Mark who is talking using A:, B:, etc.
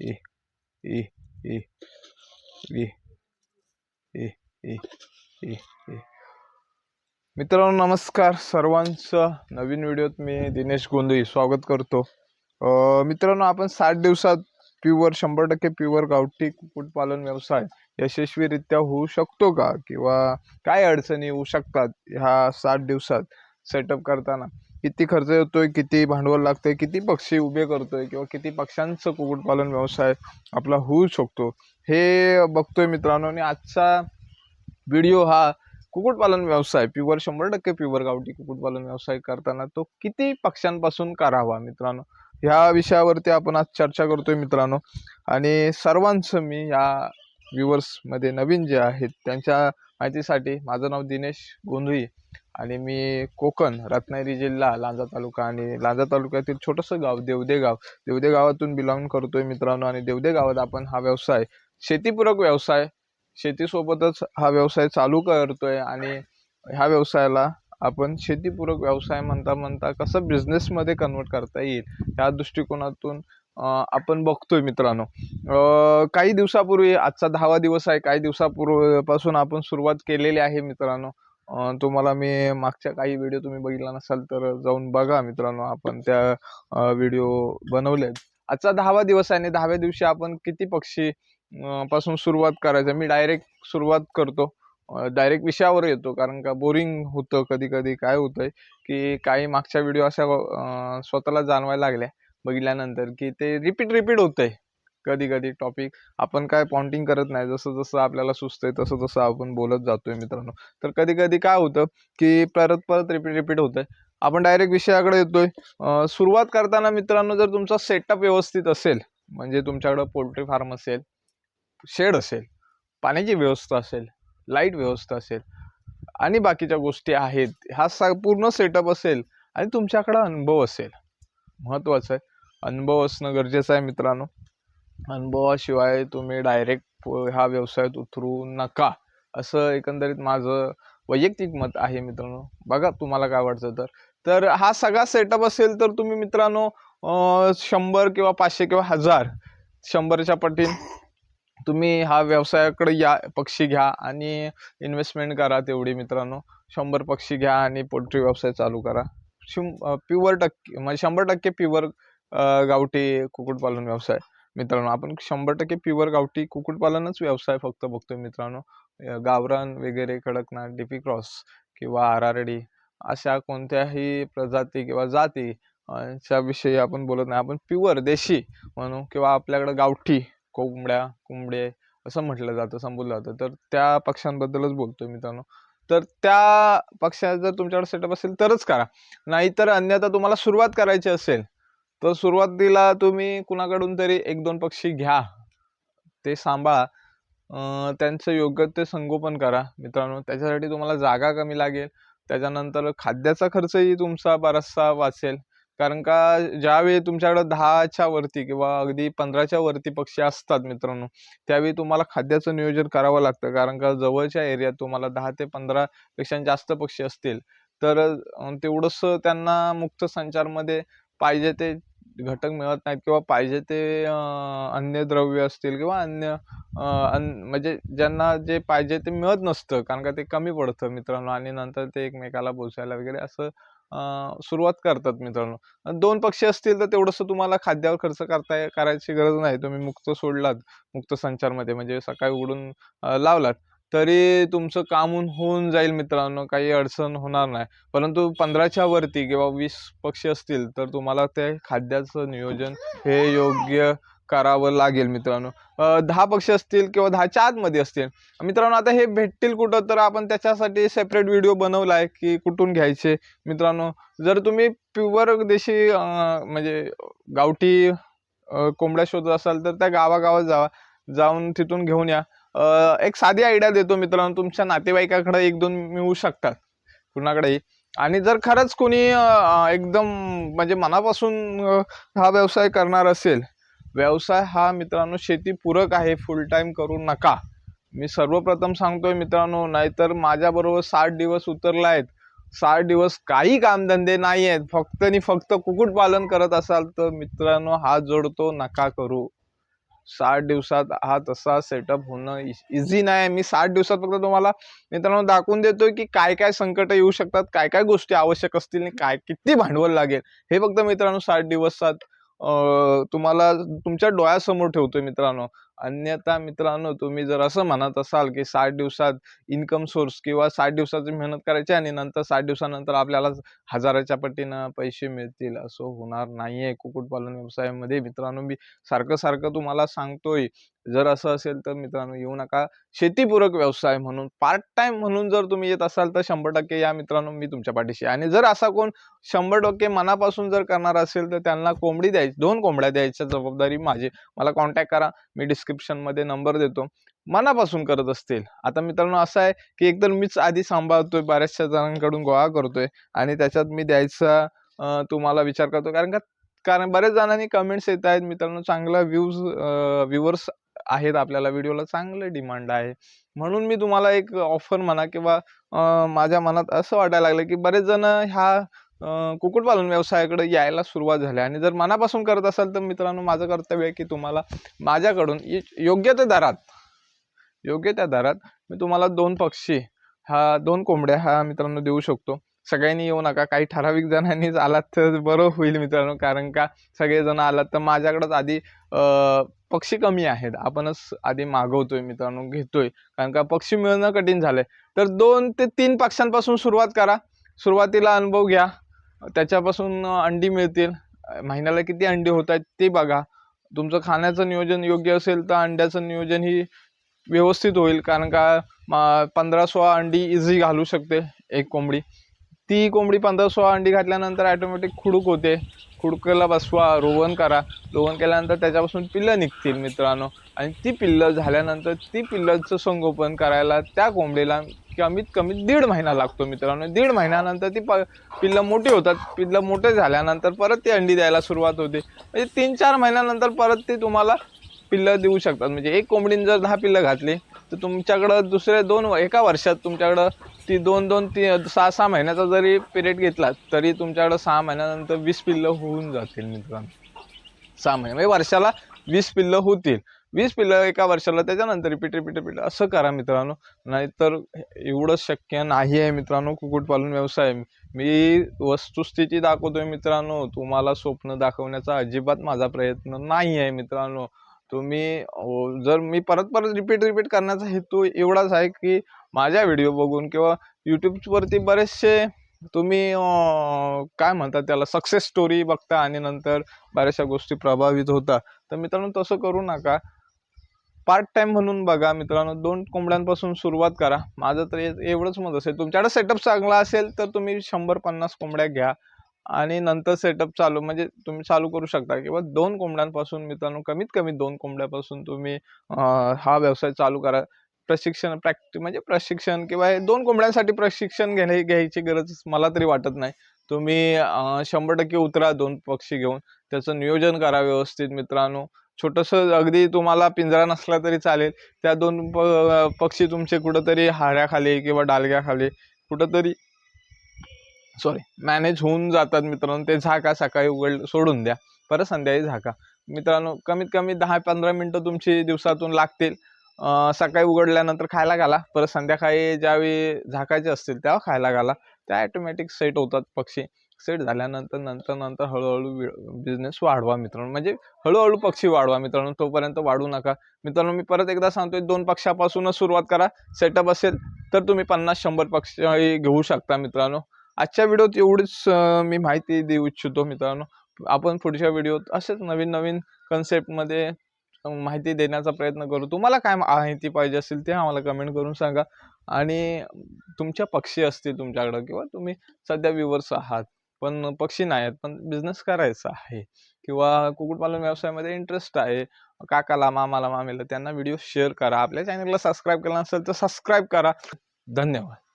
A: ए ए ए ए ए ए ए ए मित्रांनो नमस्कार. सर्वांचं नवीन व्हिडिओत मी दिनेश गोंधळी स्वागत करतो. मित्रांनो आपण साठ दिवसात प्युअर शंभर टक्के प्युअर गावठी कुक्कुटपालन व्यवसाय यशस्वीरित्या होऊ शकतो का? किंवा काय अडचणी येऊ शकतात ह्या साठ दिवसात सेटअप करताना? किती खर्च येतो आहे किती भांडवल लागतंय किती पक्षी उभे करतोय किंवा किती पक्ष्यांचं कुक्कुटपालन व्यवसाय आपला होऊ शकतो हे बघतोय मित्रांनो. आणि आजचा व्हिडिओ हा कुक्कुटपालन व्यवसाय प्युअर शंभर टक्के प्युअर गावठी कुक्कुटपालन व्यवसाय करताना तो किती पक्ष्यांपासून करावा मित्रांनो? ह्या विषयावरती आपण आज चर्चा करतोय मित्रांनो. आणि सर्वांचं मी या व्ह्युअर्समध्ये नवीन जे आहेत त्यांच्या माहितीसाठी माझं नाव दिनेश गोंधळी. आणि मी कोकण रत्नागिरी जिल्हा लांजा तालुका आणि लांजा तालुक्यातील छोटंसं गाव देवदे गाव देवदे गावातून बिलॉंग करतोय मित्रांनो आणि देवदे गावात आपण हा व्यवसाय शेतीपूरक व्यवसाय शेतीसोबतच हा व्यवसाय चालू करतोय आणि ह्या व्यवसायाला आपण शेतीपूरक व्यवसाय म्हणता म्हणता कसं बिझनेसमध्ये कन्वर्ट करता येईल ह्या दृष्टिकोनातून आपण बघतोय मित्रांनो. काही दिवसापूर्वी आजचा दहावा दिवस आहे काही दिवसापूर्वीपासून आपण सुरुवात केलेली आहे मित्रांनो. तुम्हाला मी मागच्या काही व्हिडिओ तुम्ही बघितला नसाल तर जाऊन बघा मित्रांनो आपण त्या व्हिडिओ बनवले आजचा दहावा दिवस आहे आणि दहाव्या दिवशी आपण किती पक्षी पासून सुरुवात करायचं? मी डायरेक्ट सुरुवात करतो. डायरेक्ट विषयावर येतो कारण का बोरिंग होतं कधी कधी काय होतंय की काही मागच्या व्हिडिओ अशा स्वतःला जाणवायला लागल्या बघितल्यानंतर की ते रिपीट रिपीट होतंय. कधी कधी टॉपिक आपण काय पॉन्टिंग करत नाही जसं जसं आपल्याला सुचतंय तसं तसं आपण बोलत जातोय मित्रांनो. तर कधी कधी काय होतं की परत परत रिपीट रिपीट होतंय. आपण डायरेक्ट विषयाकडे येतोय. सुरुवात करताना मित्रांनो जर तुमचा सेटअप व्यवस्थित असेल म्हणजे तुमच्याकडं पोल्ट्री फार्म असेल शेड असेल पाण्याची व्यवस्था असेल लाइट व्यवस्था असेल आणि बाकीच्या गोष्टी आहेत हा सा पूर्ण सेटअप असेल आणि तुमच्याकडं अनुभव असेल. महत्त्वाचं आहे. अनुभव असणं गरजेचं आहे मित्रांनो. अनुभवाशिवाय तुम्ही डायरेक्ट ह्या व्यवसायात उतरू नका. असं एकंदरीत माझं वैयक्तिक मत आहे मित्रांनो. बघा तुम्हाला काय वाटतं तर. तर हा सगळा सेटअप असेल तर तुम्ही मित्रांनो शंभर किंवा पाचशे किंवा हजार शंभरच्या पटीन तुम्ही हा व्यवसायाकडे या पक्षी घ्या आणि इन्व्हेस्टमेंट करा तेवढी मित्रांनो. शंभर पक्षी घ्या आणि पोल्ट्री व्यवसाय चालू करा. शिम प्युअर टक्के म्हणजे शंभर टक्के प्युअर गावठी कुक्कुटपालन व्यवसाय. मित्रांनो आपण शंभर टक्के प्युअर गावठी कुक्कुटपालनच व्यवसाय फक्त बघतोय मित्रांनो. गावरान वगैरे कडकनाथ डीपी क्रॉस किंवा आरारडी अशा कोणत्याही प्रजाती किंवा जाती च्या विषयी आपण बोलत नाही. आपण प्युअर देशी म्हणू किंवा आपल्याकडं गावठी कोंबड्या कोंबडे असं म्हटलं जातं संबोधलं जातं. तर त्या पक्ष्यांबद्दलच बोलतोय मित्रांनो. तर त्या पक्षाचा जर तुमच्याकडे सेटअप असेल तरच करा. नाहीतर अन्यथा तुम्हाला सुरुवात करायची असेल तर सुरुवातीला तुम्ही कुणाकडून तरी एक दोन पक्षी घ्या. ते सांभाळा. त्यांचं योग्य ते संगोपन करा मित्रांनो. त्याच्यासाठी तुम्हाला जागा कमी लागेल. त्याच्यानंतर खाद्याचा खर्चही तुमचा बराचसा वाचेल. कारण का ज्यावेळी तुमच्याकडे दहाच्या वरती किंवा अगदी पंधराच्या वरती पक्षी असतात मित्रांनो त्यावेळी तुम्हाला खाद्याचं नियोजन करावं लागतं. कारण का जवळच्या एरियात तुम्हाला दहा ते पंधरा पेक्षा जास्त पक्षी असतील. तर तेवढंसं त्यांना मुक्त संचारमध्ये पाहिजे ते घटक मिळत नाहीत किंवा पाहिजे ते अं, अन्य द्रव्य असतील किंवा अन्य अन म्हणजे ज्यांना जे पाहिजे ते मिळत नसतं कारण का ते कमी पडतं मित्रांनो आणि नंतर ते एकमेकाला बोचायला वगैरे असं सुरुवात करतात मित्रांनो. दोन पक्षी असतील तर तेवढंसं तुम्हाला खाद्यावर खर्च करता करायची गरज नाही. तुम्ही मुक्त सोडलात मुक्त संचारमध्ये म्हणजे सकाळी उघडून लावलात. तरी तुमचं काम होऊन- जाईल मित्रांनो काही अडचण होणार नाही. परंतु पंधराच्या वरती किंवा वीस पक्षी असतील तर तुम्हाला ते खाद्याचं नियोजन हे योग्य करावं लागेल मित्रांनो. दहा पक्षी असतील किंवा दहाच्या आतमध्ये असतील. मित्रांनो आता हे भेटतील कुठं तर आपण त्याच्यासाठी सेपरेट व्हिडिओ बनवला आहे की कुठून घ्यायचे? मित्रांनो जर तुम्ही प्युअर देशी म्हणजे गावठी कोंबड्या शोधत असाल तर त्या गावागावात जावा जाऊन तिथून घेऊन या. एक साधी आयडिया देतो मित्रांनो. तुमच्या नातेवाईकाकडे एक दोन मिळू शकतात. कुणाकडेही. आणि जर खरंच कोणी एकदम म्हणजे मनापासून हा व्यवसाय करणार असेल. व्यवसाय हा मित्रांनो शेतीपूरक आहे. फुल टाईम करू नका. मी सर्वप्रथम सांगतोय मित्रांनो नाहीतर माझ्याबरोबर साठ दिवस उतरला आहेत. साठ दिवस काही कामधंदे नाही आहेत. फक्त आणि फक्त कुक्कुटपालन करत असाल तर मित्रांनो हात जोडतो नका करू. साठ दिवसात हा तसा सेटअप होणं इझी नाही मी साठ दिवसात फक्त तुम्हाला मित्रांनो दाखवून देतो की काय काय संकट येऊ शकतात काय काय गोष्टी आवश्यक असतील आणि काय किती भांडवल लागेल. हे फक्त मित्रांनो साठ दिवसात तुम्हाला तुमच्या डोळ्यासमोर ठेवतोय मित्रांनो. अन्यथा मित्रांनो तुम्ही जर असं म्हणत असाल की साठ दिवसात इन्कम सोर्स किंवा साठ दिवसाची मेहनत करायची आणि नंतर साठ दिवसानंतर आपल्याला हजाराच्या पटीनं पैसे मिळतील असं होणार नाही आहे कुक्कुटपालन व्यवसायामध्ये मित्रांनो मी सारखं सारखं तुम्हाला सांगतोय. जर असं असेल तर मित्रांनो येऊ नका. शेतीपूरक व्यवसाय म्हणून पार्ट टाइम म्हणून जर तुम्ही येत असाल तर शंभर टक्के या मित्रांनो मी तुमच्या पाठीशी आणि जर असा कोण शंभर टक्के मनापासून जर करणार असेल तर त्यांना कोंबडी द्यायची दोन कोंबड्या द्यायच्या जबाबदारी माझी. मला कॉन्टॅक्ट करा. मी डिस्क डिस्क्रिप्शनमध्ये नंबर देतो. मनापासून करत असतील. आता मित्रांनो असं आहे की एकतर मीच आधी सांभाळतोय बऱ्याचशा जणांकडून गोळा करतोय आणि त्याच्यात मी द्यायचा तुम्हाला विचार करतो कारण का कारण बऱ्याच जणांनी कमेंट्स येत आहेत मित्रांनो चांगला व्ह्यूज व्ह्युअर्स आहेत आपल्याला व्हिडिओला चांगलं डिमांड आहे. म्हणून मी तुम्हाला एक ऑफर म्हणा किंवा माझ्या मनात असं वाटायला लागलं की बरेच जण ह्या कुक्कुटपालन व्यवसायाकडे यायला सुरुवात झाली. आणि जर मनापासून करत असाल तर मित्रांनो माझं कर्तव्य आहे की तुम्हाला माझ्याकडून इ- योग्य त्या दरात योग्य त्या दरात मी तुम्हाला दोन पक्षी हा दोन कोंबड्या हा मित्रांनो देऊ शकतो. सगळ्यांनी येऊ नका. काही ठराविक जणांनीच आलात तर बरं होईल मित्रांनो कारण का सगळेजण आलात तर माझ्याकडंच आधी पक्षी कमी आहेत. आपणच आधी मागवतोय मित्रांनो घेतोय. कारण का पक्षी मिळणं कठीण झालंय. तर दोन ते तीन पक्ष्यांपासून सुरुवात करा. सुरुवातीला अनुभव घ्या. त्याच्यापासून अंडी मिळतील. महिन्याला किती अंडी होत आहेत ते बघा. तुमचं खाण्याचं नियोजन योग्य असेल तर अंड्याचं नियोजन ही व्यवस्थित होईल. कारण का मा- पंधरा सोळा अंडी इझी घालू शकते एक कोंबडी. ती कोंबडी पंधरा सोळा अंडी घातल्यानंतर ॲटोमॅटिक खुडूक होते. खुडकला बसवा रोवन करा. रोवन केल्यानंतर त्याच्यापासून पिल्लं निघतील मित्रांनो. आणि ती पिल्लं झाल्यानंतर ती पिल्लाचं संगोपन करायला त्या कोंबडीला कमीत कमी दीड महिना लागतो मित्रांनो. दीड महिन्यानंतर ती प पिल्लं मोठी होतात. पिल्लं मोठे झाल्यानंतर परत ती अंडी द्यायला सुरुवात होते. म्हणजे तीन चार महिन्यानंतर परत ते तुम्हाला पिल्लं देऊ शकतात. म्हणजे एक कोंबडीनं जर दहा पिल्लं घातली तर तुमच्याकडं दुसऱ्या दोन व- एका वर्षात तुमच्याकडं ती दोन दोन ती सहा सहा महिन्याचा जरी पिरियड घेतला तरी तुमच्याकडं सहा महिन्यानंतर वीस पिल्लं होऊन जातील मित्रांनो. सहा महिने. म्हणजे वर्षाला वीस पिल्लं होतील. वीस पिल्लं एका वर्षाला त्याच्यानंतर रिपीट रिपीट रिपीट असं करा मित्रांनो. नाहीतर एवढं शक्य नाही आहे मित्रांनो. कुक्कुटपालन व्यवसाय मी वस्तुस्थिती दाखवतोय मित्रांनो. तुम्हाला स्वप्न दाखवण्याचा अजिबात माझा प्रयत्न नाही आहे मित्रांनो. तुम्ही हो, जर मी परत परत रिपीट रिपीट करण्याचा हेतू एवढाच आहे की माझ्या व्हिडिओ बघून किंवा यूट्यूबवरती बरेचसे तुम्ही काय म्हणतात त्याला सक्सेस स्टोरी बघता आणि नंतर बऱ्याचशा गोष्टी प्रभावित होता. तर मित्रांनो तसं करू नका. पार्ट टाइम म्हणून बघा मित्रांनो दोन कोंबड्यांपासून सुरुवात करा. माझं तर एवढंच मत असेल. तुमच्याकडे सेटअप चांगला असेल तर तुम्ही शंभर पन्नास कोंबड्या घ्या. आणि नंतर सेटअप चालू म्हणजे तुम्ही चालू करू शकता. किंवा दोन कोंबड्यांपासून मित्रांनो कमीत कमी दोन कोंबड्यापासून तुम्ही हा व्यवसाय चालू करा. प्रशिक्षण प्रॅक्टिस म्हणजे प्रशिक्षण किंवा हे दोन कोंबड्यांसाठी प्रशिक्षण घेणे घ्यायची गरज मला तरी वाटत नाही. तुम्ही शंभर टक्के उतरा दोन पक्षी घेऊन. त्याचं नियोजन करा व्यवस्थित मित्रांनो. छोटंसं अगदी तुम्हाला पिंजरा नसला तरी चालेल. त्या दोन प पक्षी तुमचे कुठंतरी हाऱ्याखाली किंवा डालग्याखाली कुठंतरी सॉरी मॅनेज होऊन जातात मित्रांनो. ते झाका सकाळी उघड सोडून द्या. परत संध्याकाळी झाका. मित्रांनो कमीत कमी दहा पंधरा मिनटं तुमची दिवसातून लागतील. सकाळी उघडल्यानंतर खायला घाला. परत संध्याकाळी ज्यावेळी झाकायचे असतील तेव्हा खायला घाला. त्या ॲटोमॅटिक सेट होतात पक्षी. सेट झाल्यानंतर नंतर नंतर हळूहळू बिझनेस वाढवा मित्रांनो. म्हणजे हळूहळू पक्षी वाढवा मित्रांनो तोपर्यंत वाढू नका. मित्रांनो मी परत एकदा सांगतोय दोन पक्षापासूनच सुरुवात करा. सेटअप असेल तर तुम्ही पन्नास शंभर पक्ष घेऊ शकता मित्रांनो. आजच्या व्हिडिओत एवढीच मी माहिती देऊ इच्छितो मित्रांनो. आपण पुढच्या व्हिडिओत असेच नवीन नवीन कन्सेप्टमध्ये माहिती देण्याचा प्रयत्न करू. तुम्हाला काय माहिती पाहिजे असेल ते आम्हाला कमेंट करून सांगा. आणि तुमच्या पक्षी असतील तुमच्याकडं किंवा तुम्ही सध्या व्ह्युअर्स आहात. पण पक्षी नाही आहेत पण बिझनेस करायचा आहे. किंवा कुक्कुटपालन व्यवसायामध्ये इंटरेस्ट आहे. काकाला मामाला मामीला त्यांना व्हिडिओ शेअर करा. आपल्या चॅनलला सबस्क्राईब केला नसेल तर सबस्क्राईब करा. धन्यवाद.